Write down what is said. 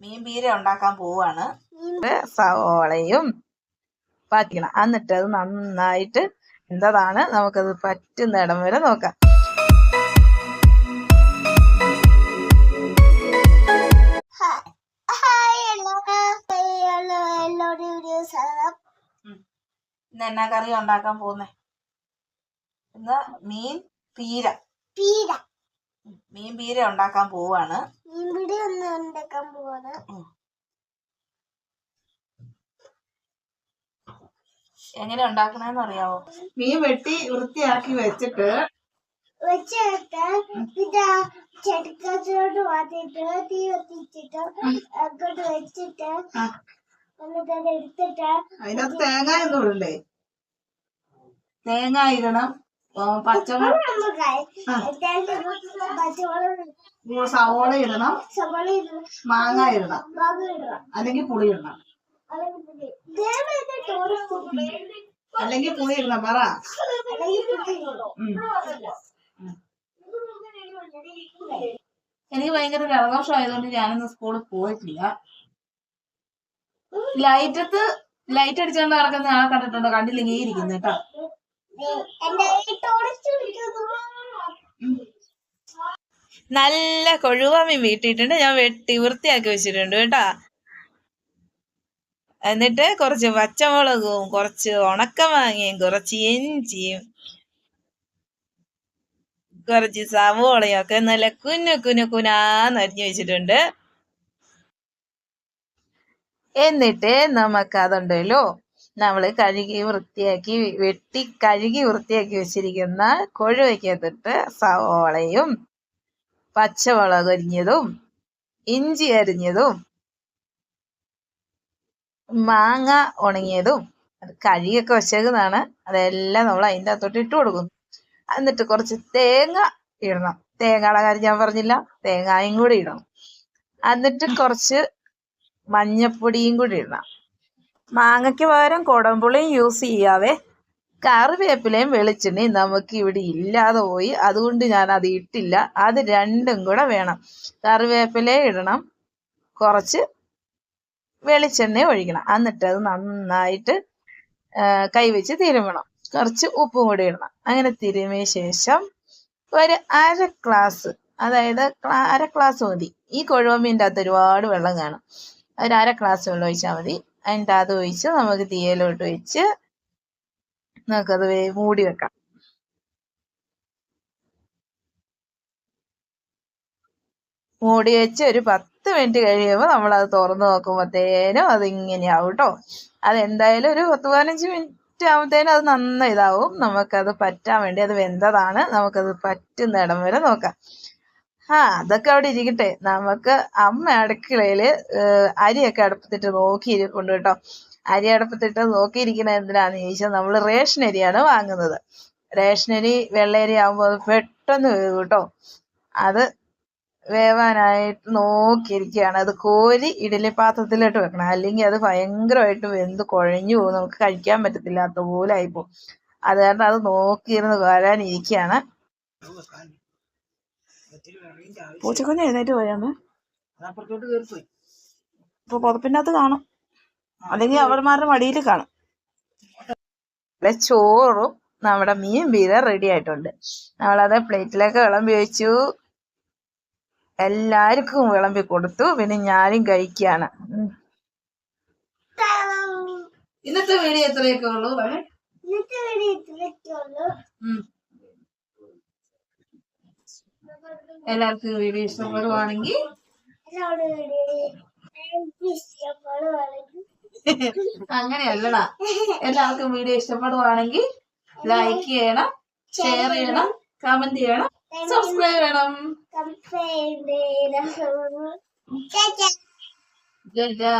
മീൻ പീര ഉണ്ടാക്കാൻ പോവാണ്. സവോളയും പാറ്റിക്കണം എന്നിട്ട് അത് നന്നായിട്ട് എന്തതാണ്? നമുക്കത് പറ്റുന്ന ഇടം വരെ നോക്കാം. ഇന്ന് എന്നാ കറി ഉണ്ടാക്കാൻ പോകുന്നേ ഇന്ന് മീൻ പീര. പീര. മീൻ പീര ഉണ്ടാക്കാൻ പോവാണ്. ഒന്ന് ഉണ്ടാക്കാൻ പോവാണ്. എങ്ങനെ ഉണ്ടാക്കണെന്ന് അറിയാവോ? മീൻ വെട്ടി വൃത്തിയാക്കി വെച്ചിട്ട് വെച്ചിട്ട് ഇത് തീ കത്തിച്ചിട്ട് അങ്ങോട്ട് വെച്ചിട്ട് എന്നിട്ട് അത് എടുത്തിട്ട് അതിനകത്ത് തേങ്ങ ഒന്നും ഇടണ്ടേ? തേങ്ങ ഇടണം. പച്ചമുളക് സവോള ഇടണം. മാങ്ങ ഇടണം. അല്ലെങ്കിൽ പുളി ഇടണം. അല്ലെങ്കിൽ പുളി. ഇടണം പറ. എനിക്ക് ഭയങ്കര ജലദോഷം ആയതുകൊണ്ട് ഞാനിന്ന് സ്കൂളിൽ പോയിട്ടില്ല. ലൈറ്റത്ത് ലൈറ്റ് അടിച്ചുകൊണ്ട് നടക്കുന്ന ആളെ കണ്ടിട്ടുണ്ടോ? കണ്ടില്ലെങ്കിൽ ഇരിക്കുന്നു കേട്ടോ. നല്ല കൊഴുവ മീൻ വീട്ടിയിട്ടുണ്ട്. ഞാൻ വെട്ടി വൃത്തിയാക്കി വെച്ചിട്ടുണ്ട് കേട്ടാ. എന്നിട്ട് കുറച്ച് പച്ചമുളകും കുറച്ച് ഉണക്കമാങ്ങയും കുറച്ച് ഇഞ്ചിയും കുറച്ച് സവോളയും ഒക്കെ നല്ല കുഞ്ഞു കുഞ്ഞു കുനാന്ന് അരിഞ്ഞു വെച്ചിട്ടുണ്ട്. എന്നിട്ട് നമുക്ക് അതുണ്ടല്ലോ. നമ്മൾ കഴുകി വൃത്തിയാക്കി വെട്ടി കഴുകി വൃത്തിയാക്കി വെച്ചിരിക്കുന്ന കൊഴുവയ്ക്കകത്തിട്ട് സവോളയും പച്ചമുളക് അരിഞ്ഞതും ഇഞ്ചി അരിഞ്ഞതും മാങ്ങ ഉണങ്ങിയതും അത് കഴുകിയൊക്കെ വെച്ചേക്കുന്നതാണ്. അതെല്ലാം നമ്മൾ അതിന്റെ അകത്തോട്ട് ഇട്ട് കൊടുക്കുന്നു എന്നിട്ട് കുറച്ച് തേങ്ങ ഇടണം. തേങ്ങയുടെ കാര്യം ഞാൻ പറഞ്ഞില്ല. തേങ്ങായും കൂടി ഇടണം. എന്നിട്ട് കുറച്ച് മഞ്ഞപ്പൊടിയും കൂടി ഇടണം. മാങ്ങയ്ക്ക് പകരം കുടമ്പുളിയും യൂസ് ചെയ്യാവേ. കറിവേപ്പിലയും വെളിച്ചെണ്ണയും നമുക്ക് ഇവിടെ ഇല്ലാതെ പോയി. അതുകൊണ്ട് ഞാൻ അത് ഇട്ടില്ല. അത് രണ്ടും കൂടെ വേണം. കറിവേപ്പില ഇടണം. കുറച്ച് വെളിച്ചെണ്ണ ഒഴിക്കണം. എന്നിട്ട് അത് നന്നായിട്ട് കൈവച്ച് തിരുമണം കുറച്ച് ഉപ്പും കൂടി ഇടണം. അങ്ങനെ തിരുമിയ ശേഷം ഒരു അര ഗ്ലാസ് അതായത് അര ഗ്ലാസ് മതി. ഈ കൊഴുവമീന്റെ അകത്ത് ഒരുപാട് വെള്ളം കാണും. ഒരു അര ഗ്ലാസ് വെള്ളം ഒഴിച്ചാൽ മതി. അതിന്റെ അത് ഒഴിച്ച് നമുക്ക് തീയലോട്ട് ഒഴിച്ച് നമുക്കത് മൂടി വെക്കാം. മൂടി വെച്ച് ഒരു പത്ത് മിനിറ്റ് കഴിയുമ്പോൾ നമ്മൾ അത് തുറന്ന് നോക്കുമ്പോഴത്തേനും അത് ഇങ്ങനെയാവും കേട്ടോ അതെന്തായാലും ഒരു പത്ത് പതിനഞ്ച് മിനിറ്റ് ആകുമ്പോഴത്തേനും അത് നന്നായി ഇതാവും നമുക്കത് പറ്റാൻ വേണ്ടി അത് വെന്തതാണ്. നമുക്കത് പറ്റുന്ന ഇടം വരെ നോക്കാം. ആ അതൊക്കെ അവിടെ ഇരിക്കട്ടെ. നമുക്ക് അമ്മ അടുക്കളയിൽ അരിയൊക്കെ അടുപ്പത്തിട്ട് നോക്കിയിരിപ്പുണ്ട് കേട്ടോ. അരി അടുപ്പത്തിട്ട് നോക്കിയിരിക്കണ എന്തിനാന്ന് ചോദിച്ചാൽ നമ്മൾ റേഷൻ അരിയാണ് വാങ്ങുന്നത്. റേഷൻ അരി വെള്ളയരി ആകുമ്പോൾ അത് പെട്ടെന്ന് വേവ് കേട്ടോ. അത് വേവാനായിട്ട് നോക്കിയിരിക്കുകയാണ് അത് കോരി ഇഡലി പാത്രത്തിലോട്ട് വെക്കണം. അല്ലെങ്കിൽ അത് ഭയങ്കരമായിട്ട് വെന്ത് കുഴഞ്ഞു പോകും. നമുക്ക് കഴിക്കാൻ പറ്റത്തില്ലാത്ത പോലെ ആയിപ്പോ അത് കാരണം അത് നോക്കിയിരുന്ന് വരാനിരിക്കുകയാണ് പൂച്ചക്കുഞ്ഞ് എഴുന്നേറ്റ് പോയാന്ന് ഇപ്പൊ പുതപ്പിനകത്ത് അകത്ത് കാണും അല്ലെങ്കിൽ അവന്മാരുടെ മടിയിൽ കാണും. ഇവിടെ ചോറും നമ്മുടെ മീൻ വീത റെഡി ആയിട്ടുണ്ട്. നമ്മളത് പ്ലേറ്റിലേക്ക് വിളമ്പി വെച്ചു. എല്ലാവർക്കും വിളമ്പി കൊടുത്തു. പിന്നെ ഞാനും കഴിക്കുകയാണ്. ഇന്നത്തെ വീഡിയോ എത്രയൊക്കെ ഉള്ളൂ. ഇന്നത്തെ വീഡിയോ ഇത്രയൊക്കെ ഉള്ളൂ. എല്ലാവർക്കും വീഡിയോ ഇഷ്ടപ്പെടുവാണെങ്കിൽ അങ്ങനെയല്ലടാ. എല്ലാവർക്കും വീഡിയോ ഇഷ്ടപ്പെടുവാണെങ്കിൽ ലൈക്ക് ചെയ്യണം ഷെയർ ചെയ്യണം കമന്റ് ചെയ്യണം സബ്സ്ക്രൈബ് ചെയ്യണം. ജയ ജയ.